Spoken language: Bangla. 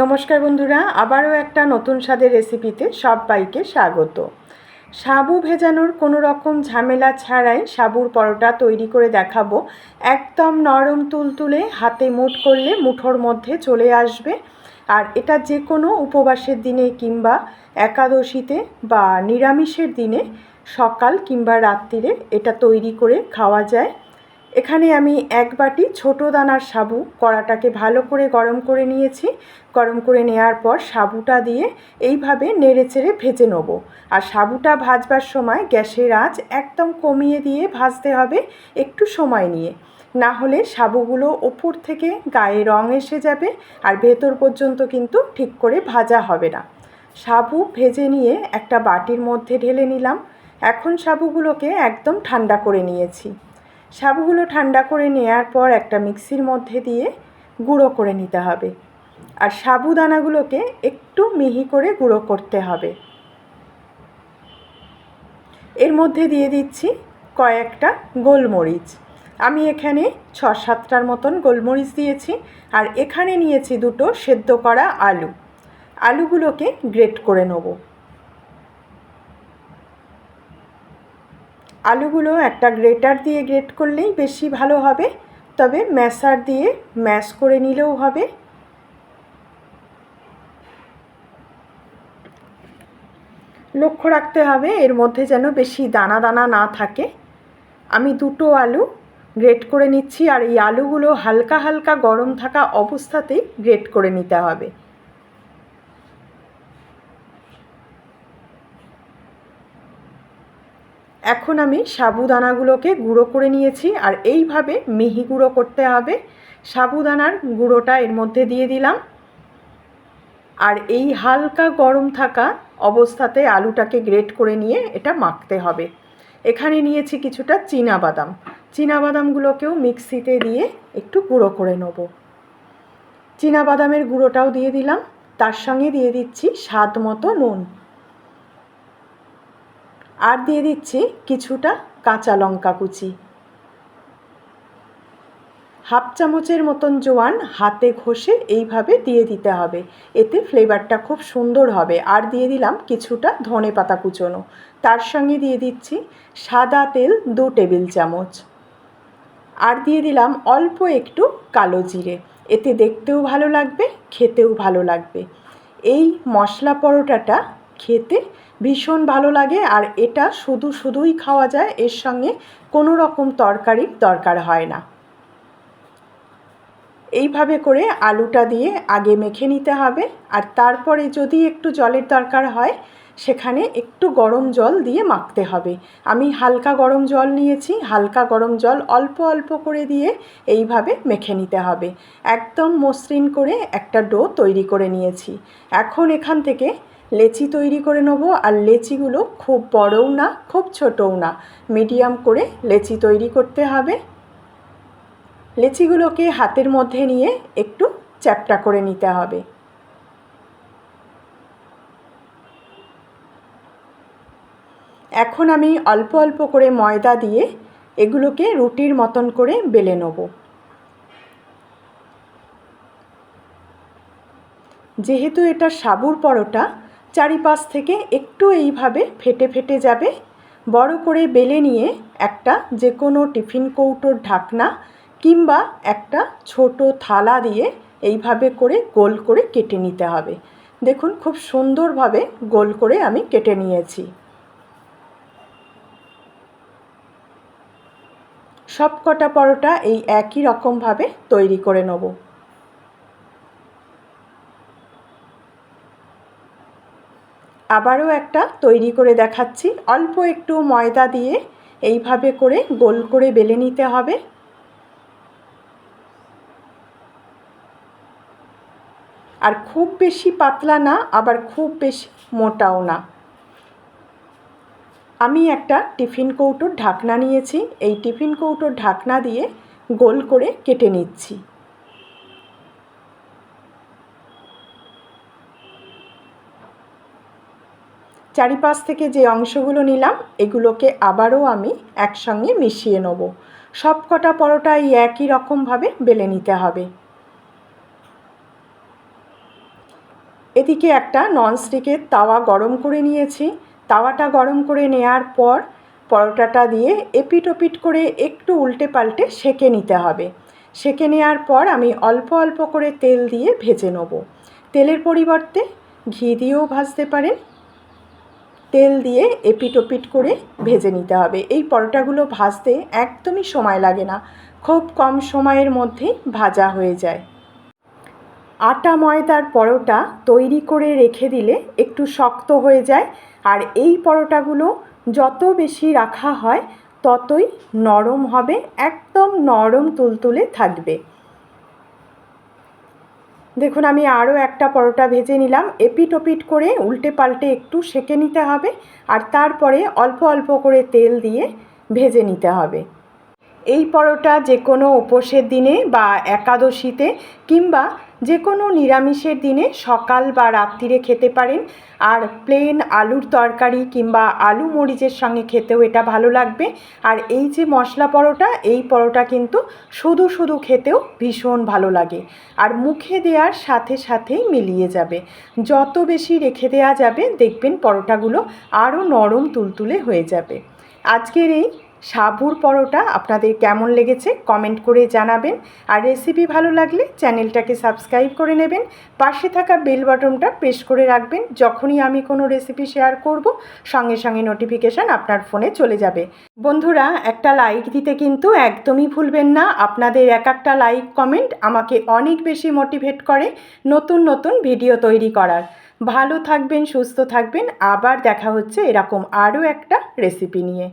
নমস্কার বন্ধুরা, আবারও একটা নতুন স্বাদের রেসিপিতে সবাইকে স্বাগত। সাবু ভেজানোর কোনো রকম ঝামেলা ছাড়াই সাবুর পরোটা তৈরি করে দেখাবো। একদম নরম তুলতুলে হাতে মুঠ করলে মুঠোর মধ্যে চলে আসবে। আর এটা যে কোনো উপবাসের দিনে কিংবা একাদশীতে বা নিরামিষের দিনে সকাল কিংবা রাত্রিরে এটা তৈরি করে খাওয়া যায়। এখানে আমি এক বাটি ছোটো দানার সাবু কড়াটাকে ভালো করে গরম করে নিয়েছি। গরম করে নেওয়ার পর সাবুটা দিয়ে এইভাবে নেড়ে চেড়ে ভেজে নেব। আর সাবুটা ভাজবার সময় গ্যাসের আঁচ একদম কমিয়ে দিয়ে ভাজতে হবে একটু সময় নিয়ে। না হলে সাবুগুলো ওপর থেকে গায়ে রং এসে যাবে আর ভেতর পর্যন্ত কিন্তু ঠিক করে ভাজা হবে না। সাবু ভেজে নিয়ে একটা বাটির মধ্যে ঢেলে নিলাম। এখন সাবুগুলোকে একদম ঠান্ডা করে নিয়েছি। সাবুগুলো ঠান্ডা করে নেওয়ার পর একটা মিক্সির মধ্যে দিয়ে গুঁড়ো করে নিতে হবে। আর সাবুদানাগুলোকে একটু মিহি করে গুঁড়ো করতে হবে। এর মধ্যে দিয়ে দিচ্ছি কয়েকটা গোলমরিচ। আমি এখানে ছ সাতটার মতন গোলমরিচ দিয়েছি আর এখানে নিয়েছি দুটো সেদ্ধ করা আলু। আলুগুলোকে গ্রেট করে নেব। আলুগুলো একটা গ্রেটার দিয়ে গ্রেট করলেই বেশি ভালো হবে, তবে ম্যাশার দিয়ে ম্যাশ করে নিলেও হবে। লক্ষ্য রাখতে হবে এর মধ্যে যেন বেশি দানা দানা না থাকে। আমি দুটো আলু গ্রেট করে নিচ্ছি, আর এই আলুগুলো হালকা হালকা গরম থাকা অবস্থাতেই গ্রেট করে নিতে হবে। এখন আমি সাবুদানাগুলোকে গুঁড়ো করে নিয়েছি আর এইভাবে মিহি গুঁড়ো করতে হবে। সাবুদানার গুঁড়োটা এর মধ্যে দিয়ে দিলাম। আর এই হালকা গরম থাকা অবস্থাতে আলুটাকে গ্রেট করে নিয়ে এটা মাখতে হবে। এখানে নিয়েছি কিছুটা বাদাম বাদামগুলোকেও মিক্সিতে দিয়ে একটু গুঁড়ো করে নেব। বাদামের গুঁড়োটাও দিয়ে দিলাম। তার সঙ্গে দিয়ে দিচ্ছি স্বাদ মতো নুন। আর দিয়ে দিচ্ছি কিছুটা কাঁচা লঙ্কা কুচি। হাফ চামচের মতন জোয়ান হাতে ঘষে এইভাবে দিয়ে দিতে হবে। এতে ফ্লেভারটা খুব সুন্দর হবে। আর দিয়ে দিলাম কিছুটা ধনে পাতা কুচোনো। তার সঙ্গে দিয়ে দিচ্ছি সাদা তেল দু টেবিল চামচ। আর দিয়ে দিলাম অল্প একটু কালো জিরে। এতে দেখতেও ভালো লাগবে, খেতেও ভালো লাগবে। এই মশলা পরোটাটা খেতে ভীষণ ভালো লাগে আর এটা শুধু শুধুই খাওয়া যায়, এর সঙ্গে কোনো রকম তরকারির দরকার হয় না। এইভাবে করে আলুটা দিয়ে আগে মেখে নিতে হবে আর তারপরে যদি একটু জলের দরকার হয়, সেখানে একটু গরম জল দিয়ে মাখতে হবে। আমি হালকা গরম জল নিয়েছি, হালকা গরম জল অল্প অল্প করে দিয়ে এইভাবে মেখে নিতে হবে। একদম মসৃণ করে একটা ডো তৈরি করে নিয়েছি। এখন এখান থেকে লেচি তৈরি করে নেব, আর লেচিগুলো খুব বড়ও না, খুব ছোটও না। মিডিয়াম করে লেচি তৈরি করতে হবে। লেচিগুলোকে হাতের মধ্যে নিয়ে একটু চ্যাপটা করে নিতে হবে। এখন আমি অল্প অল্প করে ময়দা দিয়ে এগুলোকে রুটির মতন করে বেলে নেব। যেহেতু এটা সাবুর পরোটা চারিপাশ থেকে একটু এইভাবে ফেটে ফেটে যাবে। বড় করে বেলে নিয়ে একটা যে কোনো টিফিন কৌটোর ঢাকনা কিংবা একটা ছোট থালা দিয়ে এইভাবে করে গোল করে কেটে নিতে হবে। দেখুন, খুব সুন্দরভাবে গোল করে আমি কেটে নিয়েছি। সব কটা পরোটা এই একই রকমভাবে তৈরি করে নেব। আবারও একটা তৈরি করে দেখাচ্ছি। অল্প একটু ময়দা দিয়ে এইভাবে করে গোল করে বেলে নিতে হবে। আর খুব বেশি পাতলা না, আবার খুব বেশি মোটাও না। আমি একটা টিফিন কৌটোর ঢাকনা নিয়েছি। এই টিফিন কৌটোর ঢাকনা দিয়ে গোল করে কেটে নিচ্ছি। চারিপাশ থেকে যে অংশগুলো নিলাম, এগুলোকে আবারও আমি একসঙ্গে মিশিয়ে নেব। সব কটা পরোটা এই একই রকমভাবে বেলে নিতে হবে। এদিকে একটা ননস্টিকের তাওয়া গরম করে নিয়েছি। তাওয়াটা গরম করে নেওয়ার পর পরোটাটা দিয়ে এপিট ওপিট করে একটু উল্টে পাল্টে সেঁকে নিতে হবে। সেঁকে নেওয়ার পর আমি অল্প অল্প করে তেল দিয়ে ভেজে নেব। তেলের পরিবর্তে ঘি দিয়েও ভাজতে পারেন। তেল দিয়ে এপিট ওপিট করে ভেজে নিতে হবে। এই পরোটাগুলো ভাজতে একদমই সময় লাগে না। খুব কম সময়ের মধ্যে ভাজা হয়ে যায়। আটা ময়দার পরোটা তৈরি করে রেখে দিলে একটু শক্ত হয়ে যায় আর এই পরোটাগুলো যত বেশি রাখা হয় ততই নরম হবে, একদম নরম তুলতুলে থাকবে। দেখুন, আমি আরও একটা পরোটা ভেজে নিলাম। এপিট ওপিট করে উল্টে পাল্টে একটু সেঁকে নিতে হবে আর তারপরে অল্প অল্প করে তেল দিয়ে ভেজে নিতে হবে। এই পরোটা যে কোনো উপোসের দিনে বা একাদশীতে কিংবা যে কোনো নিরামিষের দিনে সকাল বা রাত্রিরে খেতে পারেন। আর প্লেন আলুর তরকারি কিংবা আলু মরিচের সঙ্গে খেতেও এটা ভালো লাগবে। আর এই যে মশলা পরোটা, এই পরোটা কিন্তু শুধু শুধু খেতেও ভীষণ ভালো লাগে। আর মুখে দেওয়ার সাথে সাথেই মিলিয়ে যাবে। যত বেশি রেখে দেওয়া যাবে, দেখবেন পরোটাগুলো আরও নরম তুলতুলে হয়ে যাবে। আজকের এই সাবুর পরোটা আপনাদের কেমন লেগেছে কমেন্ট করে জানাবেন। আর রেসিপি ভালো লাগলে চ্যানেলটাকে সাবস্ক্রাইব করে নেবেন। পাশে থাকা বেল বাটনটা প্রেস করে রাখবেন। যখনই আমি কোনো রেসিপি শেয়ার করব, সঙ্গে সঙ্গে নোটিফিকেশান আপনার ফোনে চলে যাবে। বন্ধুরা, একটা লাইক দিতে কিন্তু একদমই ভুলবেন না। আপনাদের এক একটা লাইক কমেন্ট আমাকে অনেক বেশি মোটিভেট করে নতুন নতুন ভিডিও তৈরি করার। ভালো থাকবেন, সুস্থ থাকবেন। আবার দেখা হচ্ছে এরকম আরও একটা রেসিপি নিয়ে।